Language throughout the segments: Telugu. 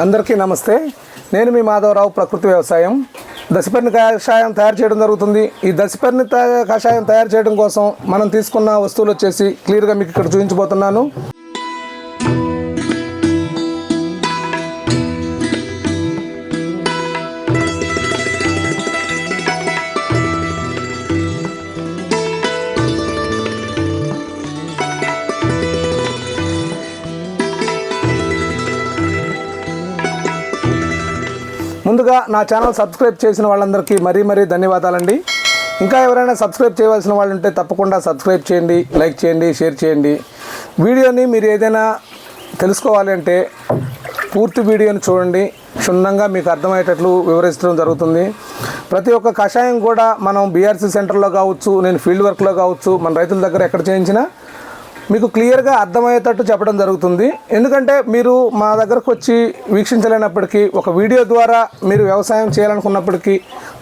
అందరికీ నమస్తే. నేను మీ మాధవరావు ప్రకృతి వ్యవసాయం. దశపర్ణి కషాయం తయారు చేయడం జరుగుతుంది. ఈ దశపర్ణి కషాయం తయారు చేయడం కోసం మనం తీసుకున్న వస్తువులు వచ్చేసి క్లియర్గా మీకు ఇక్కడ చూపించబోతున్నాను. ముందుగా నా ఛానల్ సబ్స్క్రైబ్ చేసిన వాళ్ళందరికీ మరీ మరీ ధన్యవాదాలండి. ఇంకా ఎవరైనా సబ్స్క్రైబ్ చేయవలసిన వాళ్ళు ఉంటే తప్పకుండా సబ్స్క్రైబ్ చేయండి లైక్ చేయండి షేర్ చేయండి. వీడియోని మీరు ఏదైనా తెలుసుకోవాలి అంటే పూర్తి వీడియోని చూడండి. క్షుణ్ణంగా మీకు అర్థమయ్యేటట్లు వివరించడం జరుగుతుంది. ప్రతి ఒక్క కషాయం కూడా మనం బీఆర్సీ సెంటర్లో కావచ్చు నేను ఫీల్డ్ వర్క్లో కావచ్చు మన రైతుల దగ్గర ఎక్కడ చేయించినా మీకు క్లియర్గా అర్థమయ్యేటట్టు చెప్పడం జరుగుతుంది. ఎందుకంటే మీరు మా దగ్గరకు వచ్చి వీక్షించలేనప్పటికీ ఒక వీడియో ద్వారా మీరు వ్యవసాయం చేయాలనుకున్నప్పటికీ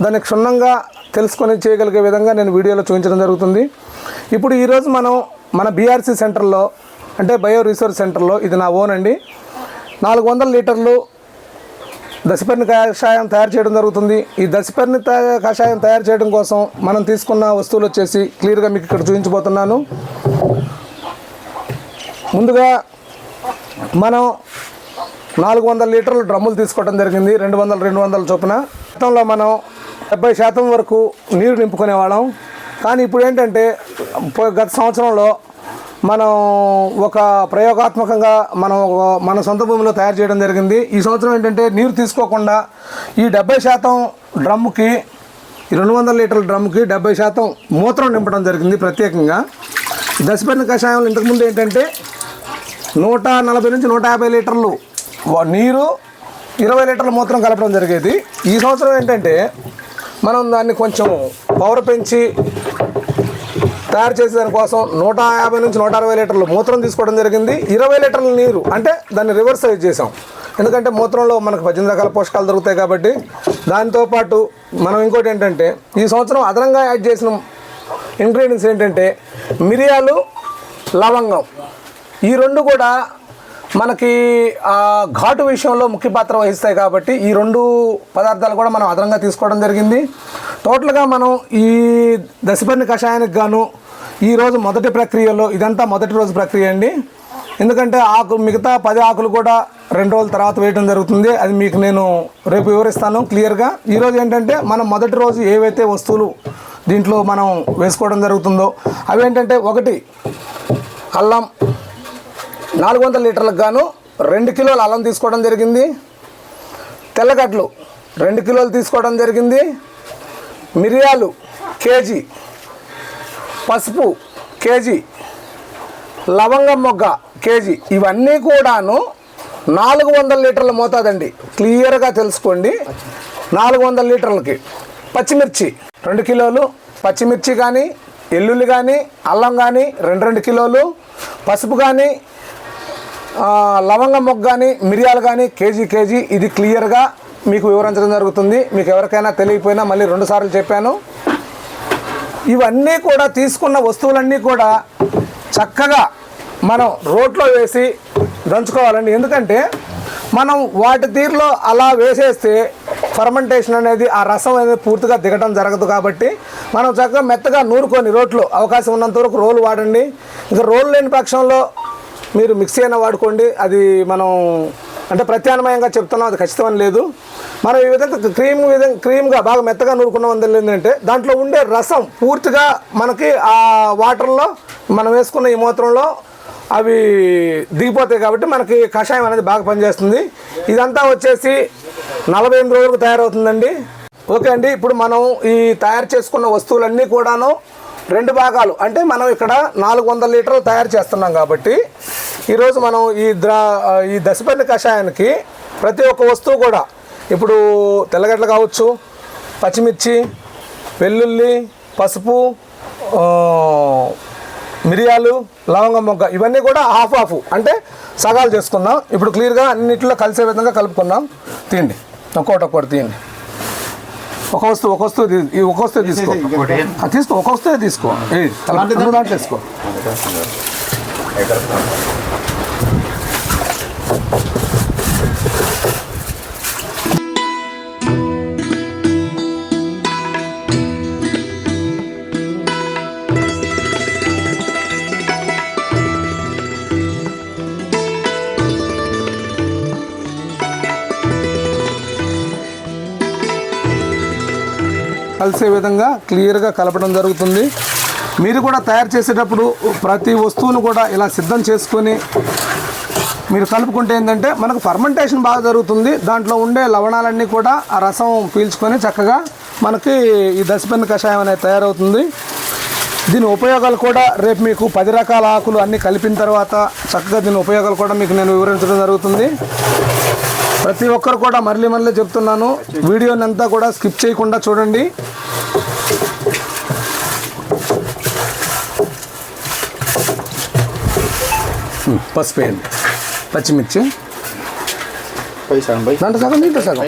దాన్ని క్షుణ్ణంగా తెలుసుకొని చేయగలిగే విధంగా నేను వీడియోలో చూపించడం జరుగుతుంది. ఇప్పుడు ఈరోజు మనం మన బీఆర్సీ సెంటర్లో అంటే బయో రీసోర్స్ సెంటర్లో ఇది నా ఓన్ అండి. నాలుగు వందల లీటర్లు దశపర్ణి కషాయం తయారు చేయడం జరుగుతుంది. ఈ దశపర్ణి కషాయం తయారు చేయడం కోసం మనం తీసుకున్న వస్తువులు వచ్చేసి క్లియర్గా మీకు ఇక్కడ చూపించబోతున్నాను. ముందుగా మనం నాలుగు వందల లీటర్లు డ్రమ్ములు తీసుకోవడం జరిగింది. రెండు వందల రెండు వందల చొప్పున. గతంలో మనం డెబ్బై శాతం వరకు నీరు నింపుకునేవాళ్ళం కానీ ఇప్పుడు ఏంటంటే గత సంవత్సరంలో మనం ఒక ప్రయోగాత్మకంగా మనం మన సొంత భూమిలో తయారు చేయడం జరిగింది. ఈ సంవత్సరం ఏంటంటే నీరు తీసుకోకుండా ఈ డెబ్బై శాతం డ్రమ్ముకి ఈ రెండు వందల లీటర్ల డ్రమ్కి డెబ్బై శాతం మూత్రం నింపడం జరిగింది ప్రత్యేకంగా. దశపర్ణి కషాయంలో ఇంతకుముందు ఏంటంటే నూట నలభై నుంచి నూట యాభై లీటర్లు నీరు ఇరవై లీటర్ల మూత్రం కలపడం జరిగేది. ఈ సంవత్సరం ఏంటంటే మనం దాన్ని కొంచెం పవర్ పెంచి తయారు చేసే దానికోసం నూట యాభై నుంచి నూట అరవై లీటర్లు మూత్రం తీసుకోవడం జరిగింది. ఇరవై లీటర్ల నీరు అంటే దాన్ని రివర్స్ సైజ్ చేసాం ఎందుకంటే మూత్రంలో మనకు పద్దెనిమిది రకాల పోషకాలు దొరుకుతాయి కాబట్టి దాంతోపాటు మనం ఇంకోటి ఏంటంటే ఈ సంవత్సరం అదనంగా యాడ్ చేసిన ఇంగ్రీడియంట్స్ ఏంటంటే మిరియాలు లవంగం. ఈ రెండు కూడా మనకి ఘాటు విషయంలో ముఖ్య పాత్ర వహిస్తాయి కాబట్టి ఈ రెండు పదార్థాలు కూడా మనం అదనంగా తీసుకోవడం జరిగింది. టోటల్గా మనం ఈ దశపర్ణి కషాయానికి గాను ఈరోజు మొదటి ప్రక్రియలో ఇదంతా మొదటి రోజు ప్రక్రియ అండి. ఎందుకంటే ఆకు మిగతా పది ఆకులు కూడా రెండు రోజుల తర్వాత వేయడం జరుగుతుంది. అది మీకు నేను రేపు వివరిస్తాను క్లియర్గా. ఈరోజు ఏంటంటే మనం మొదటి రోజు ఏవైతే వస్తువులు దీంట్లో మనం వేసుకోవడం జరుగుతుందో అవి ఏంటంటే ఒకటి అల్లం నాలుగు వందల లీటర్లకు గాను రెండు కిలోలు అల్లం తీసుకోవడం జరిగింది. తెల్లగడ్డలు రెండు కిలోలు తీసుకోవడం జరిగింది. మిరియాలు కేజీ పసుపు కేజీ లవంగం మొగ్గ కేజీ ఇవన్నీ కూడాను నాలుగు వందల లీటర్ల మోతాదండి. క్లియర్గా తెలుసుకోండి. నాలుగు వందల లీటర్లకి పచ్చిమిర్చి రెండు కిలోలు పచ్చిమిర్చి కానీ ఎల్లుల్లి కానీ అల్లం కానీ రెండు రెండు కిలోలు పసుపు కానీ లవంగ మొగ్గ కానీ మిరియాలు కానీ కేజీ కేజీ ఇది క్లియర్గా మీకు వివరించడం జరుగుతుంది. మీకు ఎవరికైనా తెలియకపోయినా మళ్ళీ రెండుసార్లు చెప్పాను. ఇవన్నీ కూడా తీసుకున్న వస్తువులన్నీ కూడా చక్కగా మనం రోట్లో వేసి దంచుకోవాలండి. ఎందుకంటే మనం వాటి తీరులో అలా వేసేస్తే ఫర్మెంటేషన్ అనేది ఆ రసం అనేది పూర్తిగా దిగటం జరగదు కాబట్టి మనం చక్కగా మెత్తగా నూరుకొని రోడ్లు అవకాశం ఉన్నంత వరకు రోలు వాడండి. ఇంకా రోలు లేని పక్షంలో మీరు మిక్సీ అయినా వాడుకోండి. అది మనం అంటే ప్రత్యామ్నాయంగా చెప్తున్నాం అది ఖచ్చితమని లేదు. మనం ఈ విధంగా క్రీమ్ విధంగా క్రీమ్గా బాగా మెత్తగా నూరుకున్న వందలు ఏంటంటే దాంట్లో ఉండే రసం పూర్తిగా మనకి ఆ వాటర్లో మనం వేసుకున్న ఈ మూత్రంలో అవి దిగిపోతాయి కాబట్టి మనకి కషాయం అనేది బాగా పనిచేస్తుంది. ఇదంతా వచ్చేసి నలభై ఎనిమిది రోజులకు తయారవుతుందండి. ఓకే అండి ఇప్పుడు మనం ఈ తయారు చేసుకున్న వస్తువులన్నీ కూడాను రెండు భాగాలు. అంటే మనం ఇక్కడ నాలుగు వందల లీటర్లు తయారు చేస్తున్నాం కాబట్టి ఈరోజు మనం ఈ ద్రా ఈ దశపర్ణి కషాయానికి ప్రతి ఒక్క వస్తువు కూడా ఇప్పుడు తెల్లగడ్డలు కావచ్చు పచ్చిమిర్చి వెల్లుల్లి పసుపు మిరియాలు లవంగం మొగ్గ ఇవన్నీ కూడా హాఫ్ హాఫ్ అంటే సగాలు చేసుకుందాం. ఇప్పుడు క్లియర్గా అన్నింటిలో కలిసే విధంగా కలుపుకుందాం. తీయండి. ఒక్కోటి ఒక్కోటి తీయండి. ఒక వస్తువు ఒక వస్తువు ఒక వస్తువు తీసుకో. తీసుకో ఒక వస్తువే తీసుకో. దాంట్లో తీసుకో. కలిసే విధంగా క్లియర్గా కలపడం జరుగుతుంది. మీరు కూడా తయారు చేసేటప్పుడు ప్రతి వస్తువును కూడా ఇలా సిద్ధం చేసుకొని మీరు కలుపుకుంటే ఏంటంటే మనకు ఫర్మెంటేషన్ బాగా జరుగుతుంది. దాంట్లో ఉండే లవణాలన్నీ కూడా ఆ రసం పీల్చుకొని చక్కగా మనకి ఈ దశపెన్ను కషాయం అనేది తయారవుతుంది. దీని ఉపయోగాలు కూడా రేపు మీకు పది రకాల ఆకులు అన్నీ కలిపిన తర్వాత చక్కగా దీని ఉపయోగాలు కూడా మీకు నేను వివరించడం జరుగుతుంది. ప్రతి ఒక్కరు కూడా మళ్ళీ మళ్ళీ చెప్తున్నాను. వీడియోని అంతా కూడా స్కిప్ చేయకుండా చూడండి. పసుపు వేయండి. పచ్చిమిర్చి. దాంట్లో సగం దీంట్లో సగం.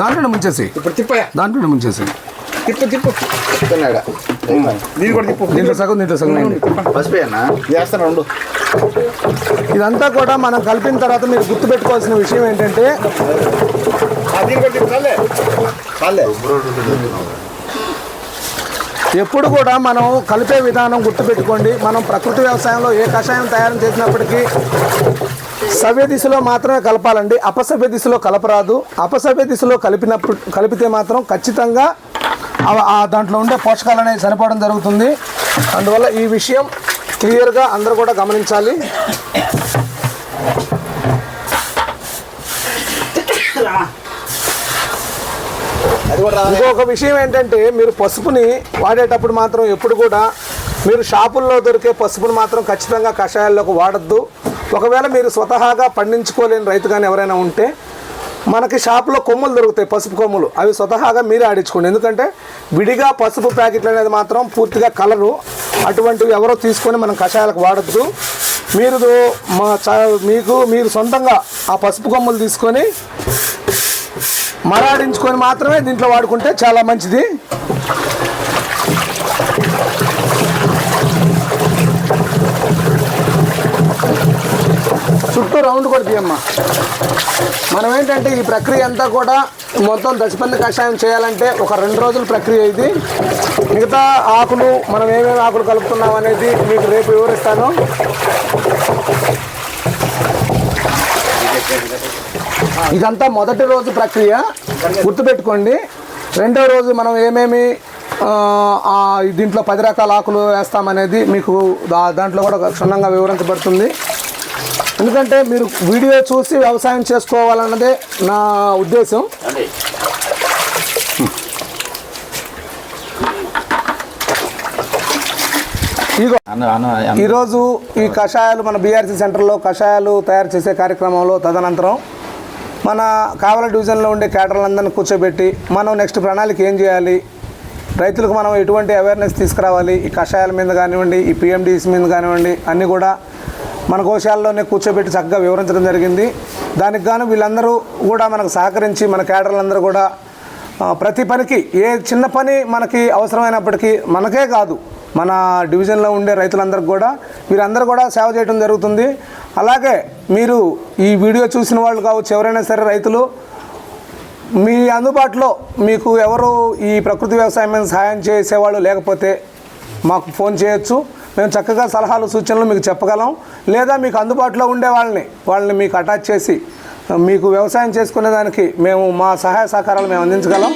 దాంట్లోనే ముంచేసి ఇప్పుడు తిప్పయా? దాంట్లోనే ముంచేసి తిప్పు తిప్పు. తిప్పుతున్నాడా దీని కూడా తిప్పు. దీంట్లో సగం దీంట్లో సగం వేయండి పసిపోయానా చేస్తాను రెండు. ఇదంతా కూడా మనం కలిపిన తర్వాత మీరు గుర్తుపెట్టుకోవాల్సిన విషయం ఏంటంటే ఎప్పుడు కూడా మనం కలిపే విధానం గుర్తుపెట్టుకోండి. మనం ప్రకృతి వ్యవసాయంలో ఏ కషాయం తయారు చేసినప్పటికీ సవ్య దిశలో మాత్రమే కలపాలండి. అపసవ్య దిశలో కలపరాదు. అపసవ్య దిశలో కలిపినప్పుడు కలిపితే మాత్రం ఖచ్చితంగా దాంట్లో ఉండే పోషకాలు అనేవి చనిపోవడం జరుగుతుంది. అందువల్ల ఈ విషయం క్లియర్గా అందరూ కూడా గమనించాలి అది కూడా రావాలి ఇంకొక విషయం ఏంటంటే మీరు పసుపుని వాడేటప్పుడు మాత్రం ఎప్పుడు కూడా మీరు షాపుల్లో దొరికే పసుపుని మాత్రం ఖచ్చితంగా కషాయాల్లోకి వాడద్దు. ఒకవేళ మీరు స్వతహాగా పండించుకోలేని రైతు కానీ ఎవరైనా ఉంటే మనకి షాపులో కొమ్ములు దొరుకుతాయి పసుపు కొమ్ములు. అవి స్వతహాగా మీరే ఆడించుకోండి. ఎందుకంటే విడిగా పసుపు ప్యాకెట్లు అనేది మాత్రం పూర్తిగా కలరు. అటువంటివి ఎవరో తీసుకొని మనం కషాయాలకు వాడద్దు. మీరు మా చ- మీకు మీరు సొంతంగా ఆ పసుపు కొమ్ములు తీసుకొని మరాడించుకొని మాత్రమే దీంట్లో వాడుకుంటే చాలా మంచిది. చుట్టూ రౌండ్ కూడా మనం ఏంటంటే ఈ ప్రక్రియ అంతా కూడా మొత్తం దశపల్లి కషాయం చేయాలంటే ఒక రెండు రోజుల ప్రక్రియ ఇది. మిగతా ఆకులు మనం ఏమేమి ఆకులు కలుపుతున్నాం అనేది మీకు రేపు వివరిస్తాను. ఇదంతా మొదటి రోజు ప్రక్రియ. గుర్తుపెట్టుకోండి. రెండో రోజు మనం ఏమేమి దీంట్లో పది రకాల ఆకులు వేస్తామనేది మీకు దాంట్లో కూడా క్షుణ్ణంగా వివరించబడుతుంది. ఎందుకంటే మీరు వీడియో చూసి వ్యవసాయం చేసుకోవాలన్నదే నా ఉద్దేశం. ఈరోజు ఈ కషాయాలు మన బీఆర్సీ సెంటర్లో కషాయాలు తయారు చేసే కార్యక్రమంలో తదనంతరం మన కావల డివిజన్లో ఉండే కేటర్లందరినీ కూర్చోబెట్టి మనం నెక్స్ట్ ప్రణాళిక ఏం చేయాలి? రైతులకు మనం ఎటువంటి అవేర్నెస్ తీసుకురావాలి? ఈ కషాయాల మీద కానివ్వండి ఈ పిఎండిస్ మీద కానివ్వండి అన్నీ కూడా మన కోశాల్లోనే కూర్చోబెట్టి చక్కగా వివరించడం జరిగింది. దానికి గాను వీళ్ళందరూ కూడా మనకు సహకరించి మన కేటర్లందరూ కూడా ప్రతి పనికి ఏ చిన్న పని మనకి అవసరమైనప్పటికీ మనకే కాదు. మన డివిజన్లో ఉండే రైతులందరికీ కూడా వీరందరూ కూడా సేవ చేయడం జరుగుతుంది. అలాగే మీరు ఈ వీడియో చూసిన వాళ్ళు కావచ్చు ఎవరైనా సరే రైతులు మీ అందుబాటులో మీకు ఎవరు ఈ ప్రకృతి వ్యవసాయం మీద సహాయం చేసేవాళ్ళు లేకపోతే మాకు ఫోన్ చేయొచ్చు. మేము చక్కగా సలహాలు సూచనలు మీకు చెప్పగలం. లేదా మీకు అందుబాటులో ఉండే వాళ్ళని వాళ్ళని మీకు అటాచ్ చేసి మీకు వ్యవసాయం చేసుకునేదానికి మేము మా సహాయ సహకారాలు మేము అందించగలం.